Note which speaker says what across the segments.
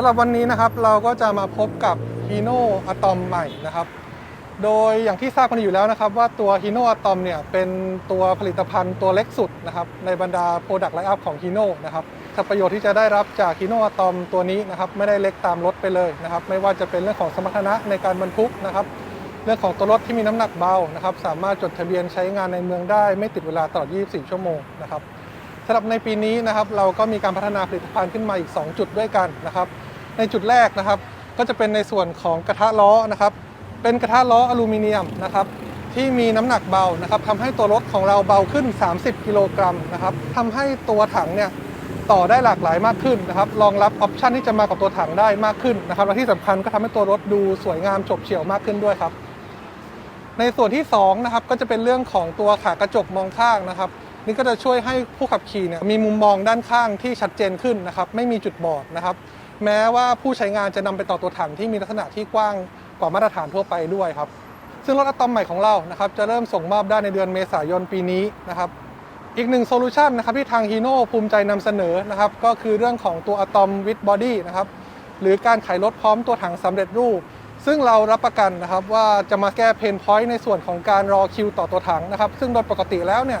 Speaker 1: สำหรับวันนี้นะครับเราก็จะมาพบกับ Hino Atom ใหม่นะครับ โดยอย่างที่ทราบกันอยู่แล้วนะครับ ว่าตัว Hino Atom เนี่ยเป็นตัวผลิตภัณฑ์ตัวเล็กสุดนะครับในบรรดา Product Line-up ของ Hino นะครับถ้าประโยชน์ที่จะได้รับจาก Hino Atom ตัวนี้นะครับไม่ได้เล็กตามรถไปเลยนะครับไม่ว่าจะเป็นเรื่องของสมรรถนะในการบรรทุกนะครับเรื่องของตัวรถที่มีน้ำหนักเบานะครับสามารถจดทะเบียนใช้งานในเมืองได้ไม่ติดเวลาตลอด 24 ชั่วโมงนะครับสำหรับในปีนี้นะครับเราก็มีการพัฒนาผลิตภัณฑ์ขึ้นมาอีก 2 จุดด้วยกันนะครับ ในจุดแรกนะครับ ก็จะเป็นในส่วนของกระทะล้อนะครับ เป็นกระทะล้ออลูมิเนียมนะครับที่มีน้ำหนักเบานะครับทำให้ตัวรถของเราเบาขึ้น 30 กิโลกรัมนะครับทำให้ตัวถังเนี่ยต่อได้หลากหลายมากขึ้นนะครับรองรับออปชันที่จะมากับตัวถังได้มากขึ้นนะครับและที่สำคัญก็ทำให้ตัวรถดูสวยงามฉบเฉี่ยวมากขึ้นด้วยครับ ในส่วนที่2นะครับก็จะเป็นเรื่องของตัวขากระจกมองข้างนะครับ นี่ก็จะช่วยให้ผู้ขับขี่เนี่ยมีมุมมองด้านข้างที่ชัดเจนขึ้นนะครับ ไม่มีจุดบอดนะครับ แม้ว่าผู้ใช้งานจะนำไปต่อตัวถังที่มีลักษณะที่กว้างกว่ามาตรฐานทั่วไปด้วยครับ ซึ่งรถอะตอมใหม่ของเรานะครับจะเริ่มส่งมอบได้ในเดือนเมษายนปีนี้นะครับอีกหนึ่งโซลูชันนะครับที่ทางฮีโน่ภูมิใจนำเสนอนะครับก็คือเรื่องของตัวอะตอมวิดบอดี้นะครับหรือการขายรถพร้อมตัวถังสำเร็จรูป ซึ่งเรารับประกันนะครับว่าจะมาแก้เพนพอยต์ในส่วนของการรอคิวต่อตัวถังนะครับซึ่งโดยปกติแล้วเนี่ย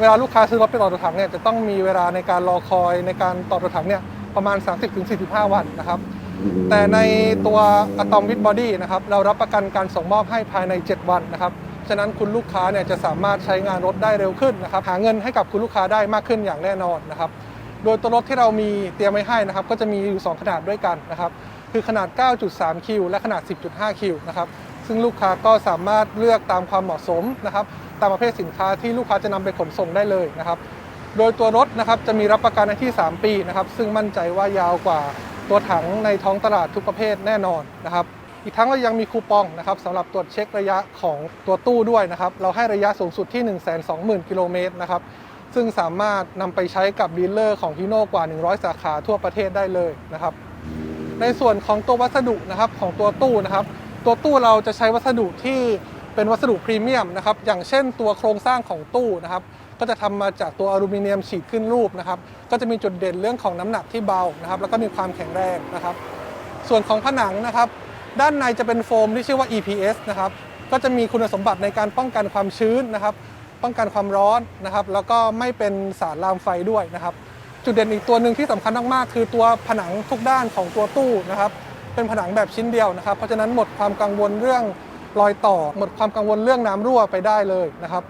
Speaker 1: เวลาลูกค้าซื้อรถไปต่อตัวถังเนี่ยจะต้องมีเวลาในการรอคอยในการต่อตัวถังเนี่ย ประมาณ 30-45 วันนะครับ แต่ในตัวอะตอมวิดบอดี้นะครับเรารับประกันการส่งมอบให้ภายใน 7 วันนะครับฉะนั้นคุณลูกค้าเนี่ยจะสามารถใช้งานรถได้เร็วขึ้นนะครับหาเงินให้กับคุณลูกค้าได้มากขึ้นอย่างแน่นอนนะครับโดยตัวรถที่เรามีเตรียมไว้ให้นะครับก็จะมีอยู่ 2 ขนาดด้วยกันนะครับคือขนาด 9.3 คิว และขนาด 10.5 คิวนะครับซึ่งลูกค้าก็สามารถเลือกตามความเหมาะสมนะครับตามประเภทสินค้าที่ลูกค้าจะนำไปขนส่งได้เลยนะครับ โดยตัวรถนะครับจะมีรับประกันในที่ 3 ปีนะครับ ซึ่งมั่นใจว่ายาวกว่าตัวถังในท้องตลาดทุกประเภทแน่นอนนะครับอีกทั้งเรายังมีคูปองนะครับสำหรับตรวจเช็คระยะของตัวตู้ด้วยนะครับ เราให้ระยะสูงสุดที่ 120,000 กิโลเมตรนะครับ ซึ่งสามารถนำไปใช้กับดีลเลอร์ของฮีโน่กว่า 100 สาขาทั่วประเทศได้เลยนะครับ ในส่วนของตัววัสดุนะครับของตัวตู้นะครับ ตัวตู้เราจะใช้วัสดุที่เป็นวัสดุพรีเมียมนะครับ อย่างเช่นตัวโครงสร้างของตู้นะครับ ก็จะทำมาจากตัวอลูมิเนียมฉีดขึ้นรูปนะครับ ก็จะมีจุดเด่นเรื่องของน้ำหนักที่เบานะครับ แล้วก็มีความแข็งแรงนะครับ ส่วนของผนังนะครับ ด้านในจะเป็นโฟมที่ชื่อว่า EPS นะครับ ก็จะมีคุณสมบัติในการป้องกันความชื้นนะครับ ป้องกันความร้อนนะครับ แล้วก็ไม่เป็นสารลามไฟด้วยนะครับ จุดเด่นอีกตัวหนึ่งที่สำคัญมากๆ คือตัวผนังทุกด้านของตัวตู้นะครับ เป็นผนังแบบชิ้นเดียวนะครับ เพราะฉะนั้นหมดความกังวลเรื่องรอยต่อ หมดความกังวลเรื่องน้ำรั่วไปได้เลยนะครับ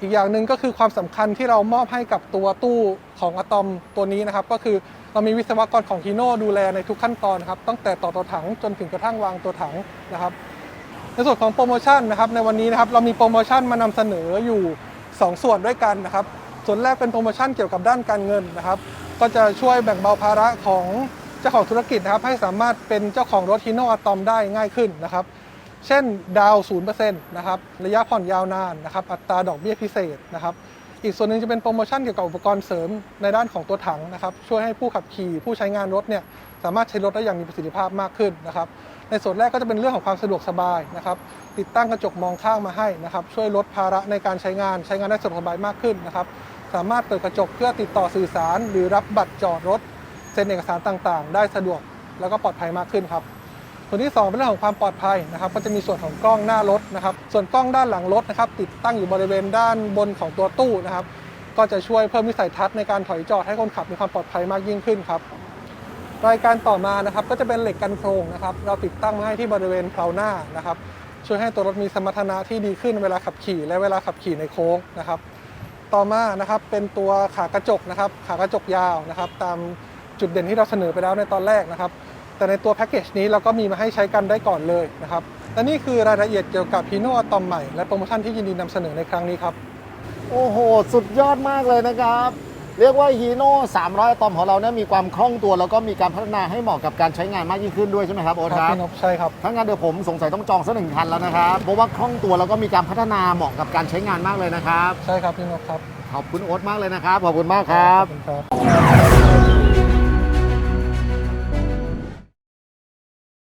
Speaker 1: อีกอย่างหนึ่งก็คือความสำคัญที่เรามอบให้กับตัวตู้ของอะตอมตัวนี้นะครับ ก็คือเรามีวิศวกรของฮีโน่ดูแลในทุกขั้นตอนนะครับ ตั้งแต่ต่อตัวถังจนถึงกระทั่งวางตัวถังนะครับ ในส่วนของโปรโมชั่นนะครับในวันนี้นะครับเรามีโปรโมชั่นมานำเสนออยู่ 2 ส่วนด้วยกันนะครับ ส่วนแรกเป็นโปรโมชั่นเกี่ยวกับด้านการเงินนะครับ ก็จะช่วยแบ่งเบาภาระของเจ้าของธุรกิจนะครับ ให้สามารถเป็นเจ้าของรถฮีโน่อะตอมได้ง่ายขึ้นนะครับ เช่นดาวศูนย์เปอร์เซ็นต์นะครับระยะผ่อนยาวนานนะครับอัตราดอกเบี้ยพิเศษนะครับอีกส่วนหนึ่งจะเป็นโปรโมชั่นเกี่ยวกับอุปกรณ์เสริมในด้านของตัวถังนะครับช่วยให้ผู้ขับขี่ผู้ใช้งานรถเนี่ยสามารถใช้รถได้อย่างมีประสิทธิภาพมากขึ้นนะครับในส่วนแรกก็จะเป็นเรื่องของความสะดวกสบายนะครับติดตั้งกระจกมองข้างมาให้นะครับช่วยลดภาระในการใช้งานใช้งานได้สะดวกสบายมากขึ้นนะครับสามารถเปิดกระจกเพื่อติดต่อสื่อสาร หรือรับบัตรจอดรถเซ็นเอกสารต่างๆ ได้สะดวกแล้วก็ปลอดภัยมากขึ้นครับ ส่วนที่ 2 เป็นเรื่องของความปลอดภัยนะครับก็จะมีส่วนของกล้องหน้ารถนะครับ ส่วนกล้องด้านหลังรถนะครับติดตั้งอยู่บริเวณด้านบนของตัวตู้นะครับ ก็จะช่วยเพิ่มวิสัยทัศน์ในการถอยจอดให้คนขับมีความปลอดภัยมากยิ่งขึ้นครับรายการต่อมานะครับก็จะเป็นเหล็กกันโครงนะครับ เราติดตั้งมาให้ที่บริเวณเพลาหน้านะครับ ช่วยให้ตัวรถมีสมรรถนะที่ดีขึ้นเวลาขับขี่ และเวลาขับขี่ในโค้งนะครับ ต่อมานะครับเป็นตัวขากระจกนะครับ ขากระจกยาวนะครับ ตามจุดเด่นที่เราเสนอไปแล้วในตอนแรกนะครับ แต่ในตัวแพ็กเกจนี้เราก็มีมาให้ใช้กันได้ก่อนเลยนะครับ และนี่คือรายละเอียดเกี่ยวกับพีโนอะตอมใหม่ และโปรโมชั่นที่ยินดีนำเสนอในครั้งนี้ครับ
Speaker 2: โอ้โห สุดยอดมากเลยนะครับ เรียกว่าฮีโน่300อะตอมของเราเนี่ยมีความคล่องตัว แล้วก็มีการพัฒนาให้เหมาะกับการใช้งานมากยิ่งขึ้นด้วยใช่ไหมครับโอ๊ตครับ
Speaker 1: พี่นพใช่ครับ
Speaker 2: ถ้างั้นเดี๋ยวผมสงสัยต้องจองสักหนึ่งคันแล้วนะครับ เพราะว่าคล่องตัวแล้วก็มีการพัฒนาเหมาะกับการใช้งานมากเลยนะครับ
Speaker 1: ใช่ครับพี่นพครับ
Speaker 2: ขอบคุณโอ๊ตมากเลยนะครับ ขอบคุณมากครับ
Speaker 1: ขอบคุณครับ